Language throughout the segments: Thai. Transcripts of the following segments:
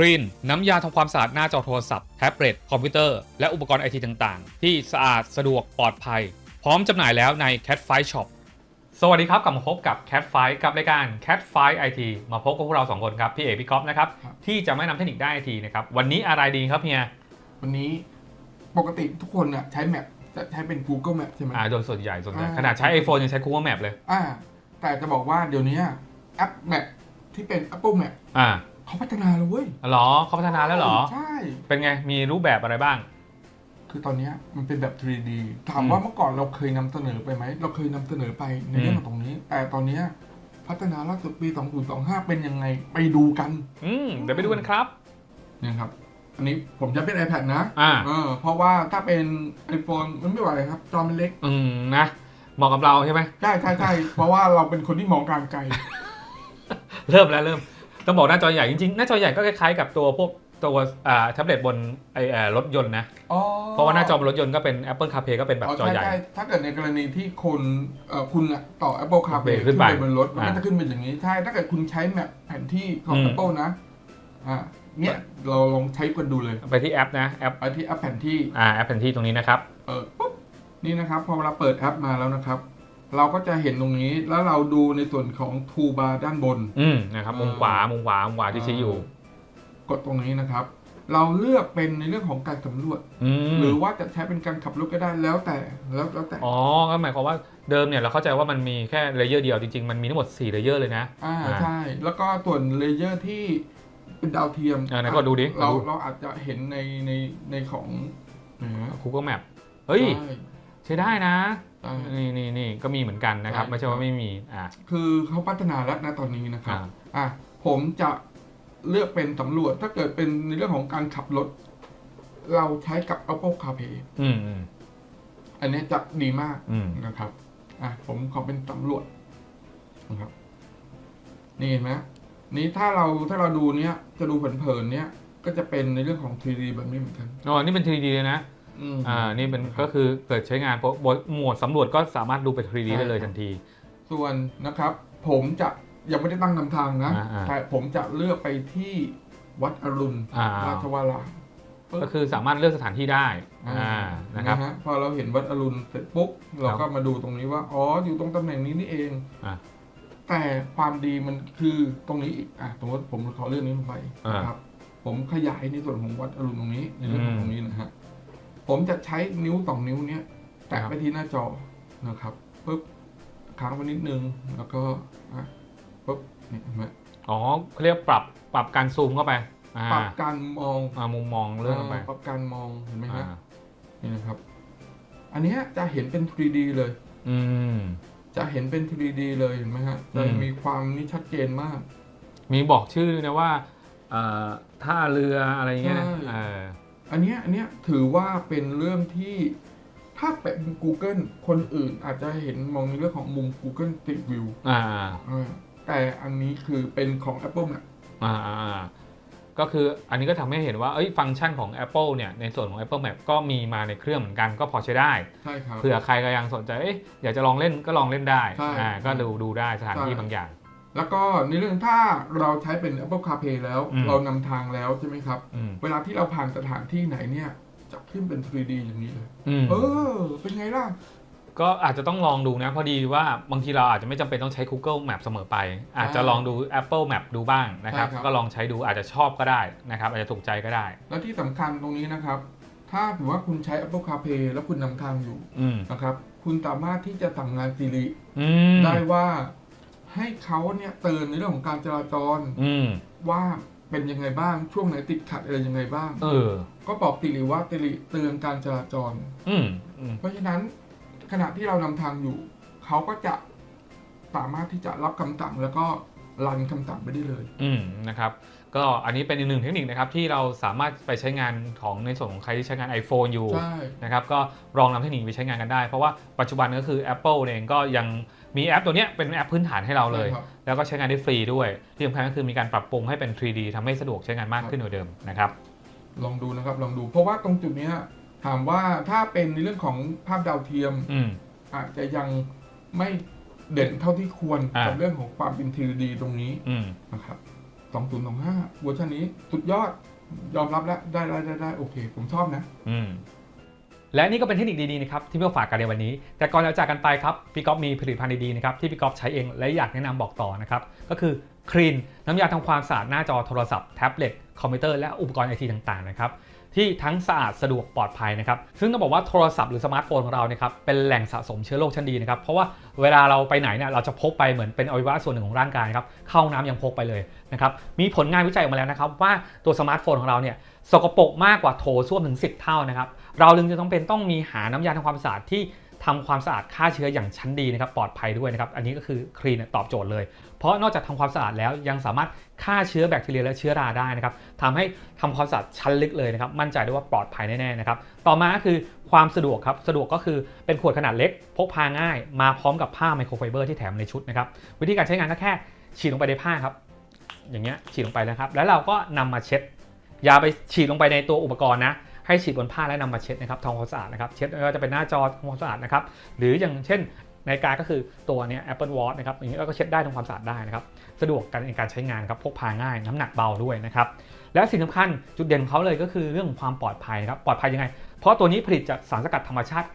ครีนน้ำยาทำความสะอาดหน้าจอโทรศัพท์แท็บเล็ตคอมพิวเตอร์ และอุปกรณ์ไอทีต่างๆ ที่สะอาดสะดวกปลอดภัย พร้อมจำหน่ายแล้วใน Cat f i Shop สวัสดีครับ กลับมาพบกับ Cat f i กับรายการ Cat f i IT มาพบกับพวกเรา2คนครับ พี่เอกพี่ก๊อฟนะครับครับที่จะไม่นำเทคนิคด้านไอทีนะครับ วันนี้อะไรดีครับเฮียวันนี้ปกติทุกคนน่ะใช้แมปจะใช้เป็น Google Map ใช่ไหมอ่าโดยส่วนใหญ่ส่วนใหญ่อ่าขนาดใช้ iPhone ยังใช้ Google Map เลย อ่า แต่จะบอกว่าเดี๋ยวนี้แอปแมปที่เป็น Apple Map อ่า เขาพัฒนาแล้วเว้ยเหรอเขาพัฒนาแล้วเหรอ ใช่ เป็นไง มีรูปแบบอะไรบ้าง คือตอนเนี้ยมันเป็นแบบ 3D ถามอืมว่าเมื่อก่อนเราเคยนำเสนอไปไหม เราเคยนำเสนอไปในเรื่องอืมของตรงนี้ แต่ตอนเนี้ยพัฒนาล่าสุดปี 2025 เป็นยังไง ไปดูกัน อืมเดี๋ยวไปดูกันครับเนี่ยครับ อันนี้ผมจะเป็น iPad นะอ่าเออเพราะว่าถ้าเป็น iPhone มันไม่ไหวครับ จอมันเล็ก อืมนะ เหมาะกับเราใช่ไหมใช่ใช่ใช่เพราะว่าเราเป็นคนที่มองการไกล เริ่มแล้วเริ่ม ต้องบอกหน้าจอใหญ่จริงๆ หน้าจอใหญ่ก็คล้ายๆกับตัวพวกตัวอ่าแท็บเล็ตบนไอเอ่อรถยนต์นะ อ๋อเพราะว่าหน้าจอบนรถยนต์ก็เป็น Apple CarPlay ก็เป็นแบบอ๋อจอใช่ใหญ่ใช่ถ้าเกิดในกรณีที่คนเอ่อคุณอะต่อ Apple CarPlay ขึ้นไปบนรถมันก็อ่าจะขึ้นเป็นอย่างนี้ ใช่ ถ้าเกิดคุณใช้แมปแผนที่ของ อืม Apple นะ อ่า เนี่ยเราลองใช้กันดูเลยไปที่แอปนะแอปไปที่แอปแผนที่ อ่าแอปแผนที่ตรงนี้นะครับ เออปุ๊บ นี่นะครับ พอเราเปิดแอปมาแล้วนะครับ เราก็จะเห็นตรงนี้แล้วเราดูในส่วนของ Toolbar ด้านบน อืมนะครับเออมุมขวามุมขวามุมขวาที่ชี้อยู่ กดตรงนี้นะครับ เราเลือกเป็นในเรื่องของการสำรวจ อืมหรือว่าจะใช้เป็นการขับรถก็ได้แล้วแต่แล้วแล้วแต่อ๋อก็หมายความว่าเดิมเนี่ยเราเข้าใจว่ามันมีแค่เลเยอร์เดียวจริงๆ มันมีทั้งหมด4เลเยอร์เลยนะ อ่าอ่าใช่ แล้วก็ส่วนเลเยอร์ที่เป็นดาวเทียมอ่าไหนก็ดูดิเราดู เราอาจจะเห็นในในในของนะฮะ Google Map เฮ้ย ใช่ใช้ได้นะ ใช่นี่นี่นี่ก็มีเหมือนกันนะครับใช่ไม่ใช่ว่าไม่มีอ่า คือเขาพัฒนาแล้วนะตอนนี้นะครับอ่า อะผมจะเลือกเป็นสำรวจถ้าเกิดเป็นในเรื่องของการขับรถ เราใช้กับ Apple CarPlay อืมอืมอันนี้จะดีมาก อืม นะครับ อะ ผมขอเป็นสำรวจนะครับ นี่เห็นไหมนี่ถ้าเราถ้าเราดูเนี้ย จะดูเผินๆเนี้ย ก็จะเป็นในเรื่องของ 3D แบบนี้เหมือนกัน อ๋อ นี่เป็น 3D เลยนะ อืมอ่านี่เป็นก็คือเกิดใช้งานโปรโปรหมวดสำรวจก็สามารถดูเป็น 3D ได้เลยทันที ส่วนนะครับ ผมจะยังไม่ได้ตั้งนำทางนะอ่าอ่าแต่ผมจะเลือกไปที่วัดอรุณอ่าราชวรารามก็คือสามารถเลือกสถานที่ได้อ่านะครับฮพอเราเห็นวัดอรุณเสร็จปุ๊บเราก็มาดูตรงนี้ว่าอ๋ออยู่ตรงตำแหน่งนี้นี่เองอ่าแต่ความดีมันคือตรงนี้อีกอะสมมติผมขอเรื่องนี้ลงไปอ่านนะครับ ผมขยายในส่วนของวัดอรุณตรงนี้ในเรื่องขออืงมตรงนี้นะฮะ ผมจะใช้นิ้วสองนิ้วเนี้ยแตะครับไปที่หน้าจอนะครับปุ๊บค้างไว้นิดนึงแล้วก็อะปุ๊บนี่เห็นไหมอ๋อเขาเรียกปรับปรับการซูมเข้าไปอ่าปรับการมองอ่ามุมมองเลื่อนลงไปปรับการมองเห็นไหมอ่าฮะนี่นะครับ อันเนี้ยจะเห็นเป็น 3D เลย อืม จะเห็นเป็น 3D เลยเห็นไหมฮะอืจะมมีความนี่ชัดเจนมาก มีบอกชื่อด้วยนะว่าอ่าท่าเรืออะไรอย่างเงี้ยนะใช่ เออ อันเนี้ยอันเนี้ยถือว่าเป็นเรื่องที่ถ้าเป็น Google คนอื่นอาจจะเห็นมองในเรื่องของมุม Google Street View อ่าอ่าแต่อันนี้คือเป็นของ Apple Map อ่าอ่าอ่าก็คืออันนี้ก็ทำให้เห็นว่าเอ้ยฟังก์ชันของ Apple เนี่ยในส่วนของ Apple Map ก็มีมาในเครื่องเหมือนกันก็พอใช้ได้ ใช่ครับ เผื่อใครก็ยังสนใจเอ๊ะอยากจะลองเล่นก็ลองเล่นได้ใช่ อ่าก็ดูดูได้สถานที่ใช่บางอย่าง แล้วก็ในเรื่องถ้าเราใช้เป็น Apple CarPlay แล้ว อืมเรานำทางแล้วใช่ไหมครับ อืม เวลาที่เราผ่านสถานที่ไหนเนี่ยจะขึ้นเป็น 3D อย่างนี้เลย อืมเออ เป็นไงล่ะ ก็อาจจะต้องลองดูนะ พอดีว่าบางทีเราอาจจะไม่จำเป็นต้องใช้ Google Map เสมอไป อาจจะลองดู Apple Map ดูบ้างนะครับ ใช่ครับ ก็ลองใช้ดูอาจจะชอบก็ได้นะครับ อาจจะถูกใจก็ได้ แล้วที่สำคัญตรงนี้นะครับ ถ้าถือว่าคุณใช้ Apple CarPlay แล้วคุณนำทางอยู่อืมนะครับ คุณสามารถที่จะสั่งงาน Siri อืมได้ว่า ให้เขาเนี่ยเตือนในเรื่องของการจราจรอืมว่าเป็นยังไงบ้างช่วงไหนติดขัดอะไรยังไงบ้าง เออ ก็บอก Siri ว่า Siri เตือนการจราจร อืมอืมเพราะฉะนั้นขณะที่เรานำทางอยู่ เขาก็จะสามารถที่จะรับคำสั่งแล้วก็ รันคำสั่งไปได้เลย อืมนะครับก็อันนี้เป็นอีกหนึ่งเทคนิคนะครับที่เราสามารถไปใช้งานของในส่วนของใครที่ใช้งาน iPhone อยู่ใช่ นะครับก็ลองนำเทคนิคไปใช้งานกันได้ เพราะว่าปัจจุบันก็คือ Apple เองก็ยังมีแอปตัวเนี้ยเป็นแอปพื้นฐานให้เราเลย ใช่ครับ แล้วก็ใช้งานได้ฟรีด้วย ที่สำคัญก็คือมีการปรับปรุงให้เป็น 3D ทำให้สะดวกใช้งานมากขึ้นกว่าเดิมนะครับลองดูนะครับลองดู เพราะว่าตรงจุดเนี้ยถามว่าถ้าเป็นในเรื่องของภาพดาวเทียม อืมอาจจะยังไม่ เด่นเท่าที่ควรอ่ากั กับเรื่องของความเป็น 3D ตรงนี้อืม นะครับต2025เวอร์ชันนี้สุดยอดยอมรับแล้วได้ได้ได้ได้โอเค ผมชอบนะ อืม และนี่ก็เป็นเทคนิคดีๆนะครับที่พี่ฝากกันในวันนี้ แต่ก่อนจะจากกันไปครับพี่ก๊อฟมีผลิตภัณฑ์ดีๆนะครับที่พี่ก๊อฟใช้เองและอยากแนะนำบอกต่อนะครับก็คือครีนน้ำยาทำความสะอาดหน้าจอโทรศัพท์แท็บเล็ตคอมพิวเตอร์และอุปกรณ์ไอทีต่างๆนะครับ ที่ทั้งสะอาดสะดวกปลอดภัยนะครับซึ่งต้องบอกว่าโทรศัพท์หรือสมาร์ทโฟนของเราเนี่ยครับเป็นแหล่งสะสมเชื้อโรคชั้นดีนะครับเพราะว่าเวลาเราไปไหนเนี่ยเราจะพกไปเหมือนเป็นอวัยวะส่วนหนึ่งของร่างกายครับเข้าห้องน้ำยังพกไปเลยนะครับมีผลงานวิจัยออกมาแล้วนะครับว่าตัวสมาร์ทโฟนของเราเนี่ยสกปรกมากกว่าโถส้วมถึง 10 เท่านะครับเราจึงจะต้องเป็นต้องมีหาน้ำยาทำความสะอาดที่ ทำความสะอาดฆ่าเชื้ออย่างชั้นดีนะครับปลอดภัยด้วยนะครับอันนี้ก็คือคลีนตอบโจทย์เลย เพราะนอกจากทำความสะอาดแล้วยังสามารถฆ่าเชื้อแบคทีเรียและเชื้อราได้นะครับทำให้ทำความสะอาดชั้นลึกเลยนะครับมั่นใจได้ว่าปลอดภัยแน่ๆนะครับต่อมาก็คือความสะดวกครับสะดวกก็คือเป็นขวดขนาดเล็ก พกพาง่าย มาพร้อมกับผ้าไมโครไฟเบอร์ที่แถมในชุดนะครับวิธีการใช้งานก็แค่ฉีดลงไปในผ้าครับอย่างเงี้ยฉีดลงไปนะครับ แล้วเราก็นำมาเช็ดอย่าไปฉีดลงไปในตัวอุปกรณ์นะ ให้ฉีดบนผ้าและนำมาเช็ดนะครับทำความสะอาดนะครับเช็ดไม่ว่าจะเป็นหน้าจอทำความสะอาดนะครับหรืออย่างเช่นนาฬิกาก็คือตัวเนี้ย Apple Watch นะครับอย่างนี้เราก็เช็ดได้ทำความสะอาดได้นะครับสะดวกกันในการใช้งานครับพกพาง่ายน้ำหนักเบาด้วยนะครับและสิ่งสำคัญจุดเด่นของเขาเลยก็คือเรื่องของความปลอดภัยนะครับปลอดภัยยังไง เพราะตัวนี้ผลิตจากสารสกัดธรรมชาติ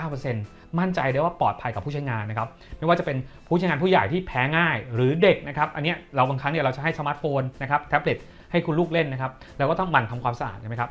99.9%มั่นใจได้ว่าปลอดภัยกับผู้ใช้งานนะครับไม่ว่าจะเป็นผู้ใช้งานผู้ใหญ่ที่แพ้ง่ายหรือเด็กนะครับอันนี้เราบางครั้งเนี่ยเราจะให้สมาร์ทโฟนนะครับแท็บเล็ตให้คุณลูกเล่นนะครับเราก็ต้องหมั่นทำความสะอาดใช่ไหมครับ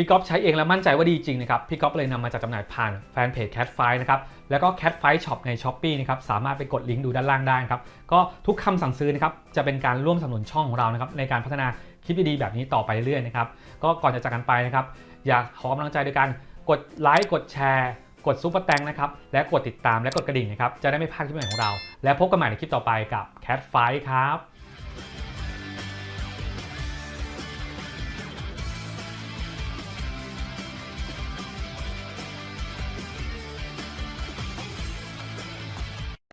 พี่ก๊อฟใช้เองแล้วมั่นใจว่าดีจริงนะครับ พี่ก๊อฟเลยนำมาจัดจำหน่ายผ่านแฟนเพจ Cat f i นะครับ แล้วก็ Cat f i Shop ใน s h อ p e e นะครับ สามารถไปกดลิงก์ดูด้านล่างได้นะครับ ก็ทุกคำสั่งซื้อนะครับ จะเป็นการร่วมสนับสนุนช่องของเรานะครับ ในการพัฒนาคลิปดีๆแบบนี้ต่อไปเรื่อยๆนะครับ ก็ก่อนจะจากกันไปนะครับ อยากขอกำลังใจโดยการกดไลค์ กดแชร์ กดซุปเปอร์แตงนะครับ และกดติดตามและกดกระดิ่งนะครับ จะได้ไม่พลาดคลิปใหม่ของเรา และพบกันใหม่ในคลิปต่อไปกับ Cat f i ครับ